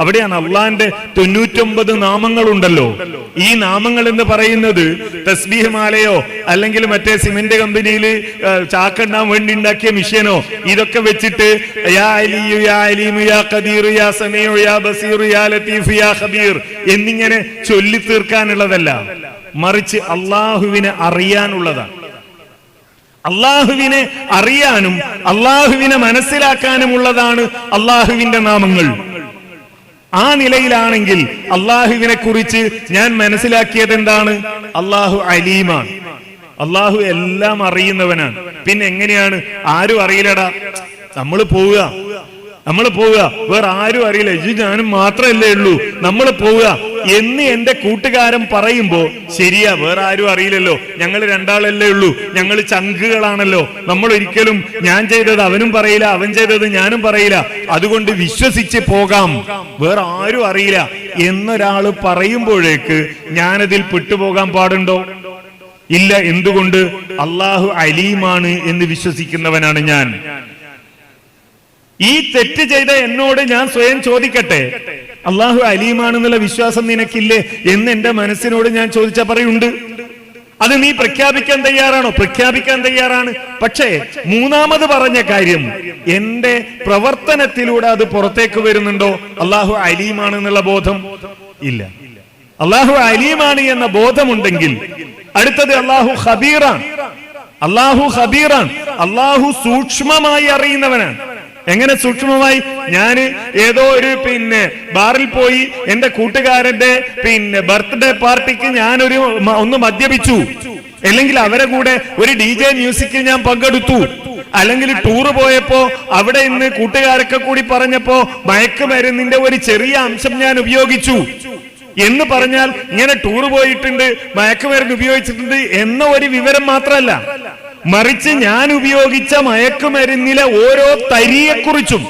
അവിടെയാണ് അള്ളാന്റെ തൊണ്ണൂറ്റൊമ്പത് നാമങ്ങളുണ്ടല്ലോ. ഈ നാമങ്ങൾ എന്ന് പറയുന്നത് തസ്ബീഹ് മാലയോ അല്ലെങ്കിൽ മറ്റേ സിമന്റ് കമ്പനിയിൽ ചാക്കണ്ണാൻ വേണ്ടി ഉണ്ടാക്കിയ മിഷ്യനോ? ഇതൊക്കെ വെച്ചിട്ട് യാ യാ അലീമു യാ യാ സമീഉ യാ യാ യാ ഖബീർ എന്നിങ്ങനെ ചൊല്ലി തീർക്കാനുള്ളതല്ല. മറിച്ച് അള്ളാഹുവിനെ അറിയാനുള്ളതാണ്. അള്ളാഹുവിനെ അറിയാനും അള്ളാഹുവിനെ മനസ്സിലാക്കാനുമുള്ളതാണ് അള്ളാഹുവിന്റെ നാമങ്ങൾ. ആ നിലയിലാണെങ്കിൽ അള്ളാഹുവിനെ കുറിച്ച് ഞാൻ മനസ്സിലാക്കിയത് എന്താണ്? അള്ളാഹു അലീമാണ്. അള്ളാഹു എല്ലാം അറിയുന്നവനാണ്. പിന്നെ എങ്ങനെയാണ്? ആരും അറിയില്ലടാ. നമ്മൾ പോവുക. നമ്മൾ പോവുക. വേറെ ആരും അറിയില്ല. ഇത് ഞാനും മാത്രമല്ലേ ഉള്ളൂ. നമ്മൾ പോവുക. എന്ന് എന്റെ കൂട്ടുകാരൻ പറയുമ്പോ ശരിയാ വേറെ ആരും അറിയില്ലല്ലോ. ഞങ്ങൾ രണ്ടാളല്ലേ ഉള്ളൂ. ഞങ്ങൾ ചങ്കുകളാണല്ലോ. നമ്മൾ ഒരിക്കലും ഞാൻ ചെയ്തത് അവനും പറയില്ല അവൻ ചെയ്തത് ഞാനും പറയില്ല. അതുകൊണ്ട് വിശ്വസിച്ച് പോകാം. വേറെ ആരും അറിയില്ല. എന്നൊരാൾ പറയുമ്പോഴേക്ക് ഞാനതിൽ പെട്ടുപോകാൻ പാടുണ്ടോ? ഇല്ല എന്തുകൊണ്ട്? അള്ളാഹു അലീമാണ് എന്ന് വിശ്വസിക്കുന്നവനാണ് ഞാൻ. ഈ തെറ്റ് ചെയ്ത എന്നോട് ഞാൻ സ്വയം ചോദിക്കട്ടെ? അള്ളാഹു അലീമാണെന്നുള്ള വിശ്വാസം നിനക്കില്ലേ എന്ന് എന്റെ മനസ്സിനോട് ഞാൻ ചോദിച്ച പറയുണ്ട്. അത് നീ പ്രഖ്യാപിക്കാൻ തയ്യാറാണോ? പ്രഖ്യാപിക്കാൻ തയ്യാറാണ്. പക്ഷേ മൂന്നാമത് പറഞ്ഞ കാര്യം എന്റെ പ്രവർത്തനത്തിലൂടെ അത് പുറത്തേക്ക് വരുന്നുണ്ടോ? അള്ളാഹു അലീമാണെന്നുള്ള ബോധം ഇല്ല. അള്ളാഹു അലീമാണ് എന്ന ബോധമുണ്ടെങ്കിൽ അടുത്തത് അള്ളാഹു ഹബീറാണ് അള്ളാഹു ഹബീറാണ് അള്ളാഹു സൂക്ഷ്മമായി അറിയുന്നവനാണ്. എങ്ങനെ സൂക്ഷ്മമായി? ഞാൻ ഏതോ ഒരു പിന്നെ ബാറിൽ പോയി എന്റെ കൂട്ടുകാരന്റെ പിന്നെ ബർത്ത്ഡേ പാർട്ടിക്ക് ഞാനൊരു ഒന്ന് മദ്യപിച്ചു. അല്ലെങ്കിൽ അവരെ കൂടെ ഒരു ഡി ജെ മ്യൂസിക്കിൽ ഞാൻ പങ്കെടുത്തു. അല്ലെങ്കിൽ ടൂറ് പോയപ്പോ അവിടെ ഇന്ന് കൂട്ടുകാരൊക്കെ കൂടി പറഞ്ഞപ്പോ മയക്കുമരുന്നിന്റെ ഒരു ചെറിയ അംശം ഞാൻ ഉപയോഗിച്ചു. എന്ന് പറഞ്ഞാൽ ഇങ്ങനെ ടൂർ പോയിട്ടുണ്ട് മയക്കുമരുന്ന് ഉപയോഗിച്ചിട്ടുണ്ട് എന്ന ഒരു വിവരം മാത്രമല്ല. മറിച്ച് ഞാൻ ഉപയോഗിച്ച മയക്കുമരുന്നിലെ ഓരോ തരിയെക്കുറിച്ചും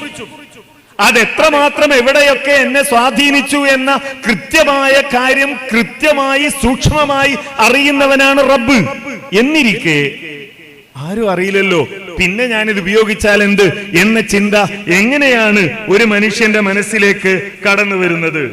അതെത്രമാത്രം എവിടെയൊക്കെ എന്നെ സ്വാധീനിച്ചു എന്ന കൃത്യമായ കാര്യം കൃത്യമായി സൂക്ഷ്മമായി അറിയുന്നവനാണ് റബ്ബ്. എന്നിരിക്കെ ആരും അറിയില്ലല്ലോ. പിന്നെ ഞാനിത് ഉപയോഗിച്ചാൽ എന്ത്? എന്ന ചിന്ത എങ്ങനെയാണ് ഒരു മനുഷ്യന്റെ മനസ്സിലേക്ക് കടന്നു വരുന്നത്?